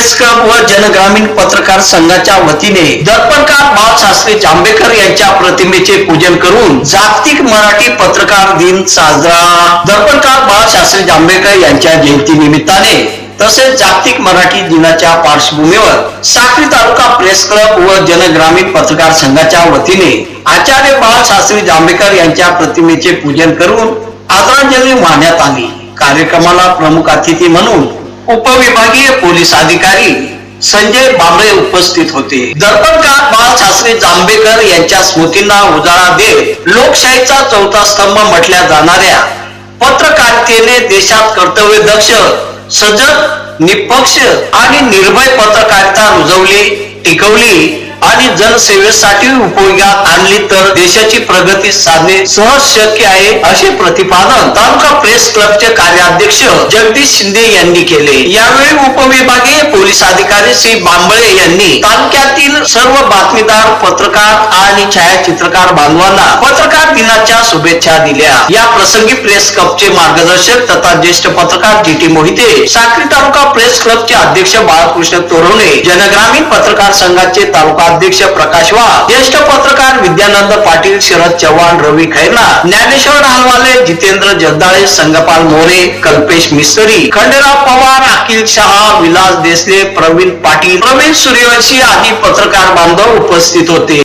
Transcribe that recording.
Press club व जनग्रामीण पत्रकार संघाच्या वतीने दर्पणकार बाळशास्त्री जांभेकर यांच्या प्रतिमेचे पूजन करून जागतिक मराठी पत्रकार दिन साजरा. दर्पणकार बाळशास्त्री जांभेकर यांच्या जयंती निमित्ताने तसेच जागतिक मराठी दिनाच्या पार्श्वभूमीवर साक्री तालुका प्रेस क्लब व जनग्रामीण पत्रकार संघाच्या वतीने आचार्य बाळशास्त्री जांभेकर यांच्या प्रतिमेचे पूजन करून आदरांजली वाहण्यात आली. कार्यक्रमाला प्रमुख अतिथी म्हणून उपविभागीय पोलीस अधिकारी संजय बांबळे उपस्थित होते. दर्पणकार बाळशास्त्री जांभेकर यांच्या स्मृतींना उजाळा देत लोकशाहीचा चौथा स्तंभ म्हटल्या जाणाऱ्या पत्रकारितेने देशात कर्तव्य दक्ष सजग निपक्ष आणि निर्भय पत्रकारिता रुजवली टिकवली. आणि जनसेवेसाठी उपयोगात आणली तर देशाची प्रगती साधणे सहज शक्य आहे असे प्रतिपादन तालुका प्रेस क्लबचे कार्याध्यक्ष जगदीश शिंदे यांनी केले. यावेळी उपविभागीय पोलीस अधिकारी श्री बांबळे यांनी तालुक्यातील सर्व बातमीदार पत्रकार आणि छायाचित्रकार बांधवांना पत्रकार दिनाच्या शुभेच्छा दिल्या. या प्रसंगी प्रेस क्लबचे मार्गदर्शक तथा ज्येष्ठ पत्रकार G T Mohite Sakri taluka press क्लबचे अध्यक्ष बाळकृष्ण तोरवणे जनग्रामीण पत्रकार संघाचे तालुका अध्यक्ष प्रकाश वा ज्येष्ठ पत्रकार विद्यानंद पाटील शरद चव्हाण रवी खैरना ज्ञानेश्वर ढालवाले जितेंद्र जगदाळे संगपाल मोरे कल्पेश मिस्त्री खंडेराव पवार अखिल शहा विलास देसले प्रवीण पाटील प्रवीण सूर्यवंशी आदी पत्रकार बांधव उपस्थित होते.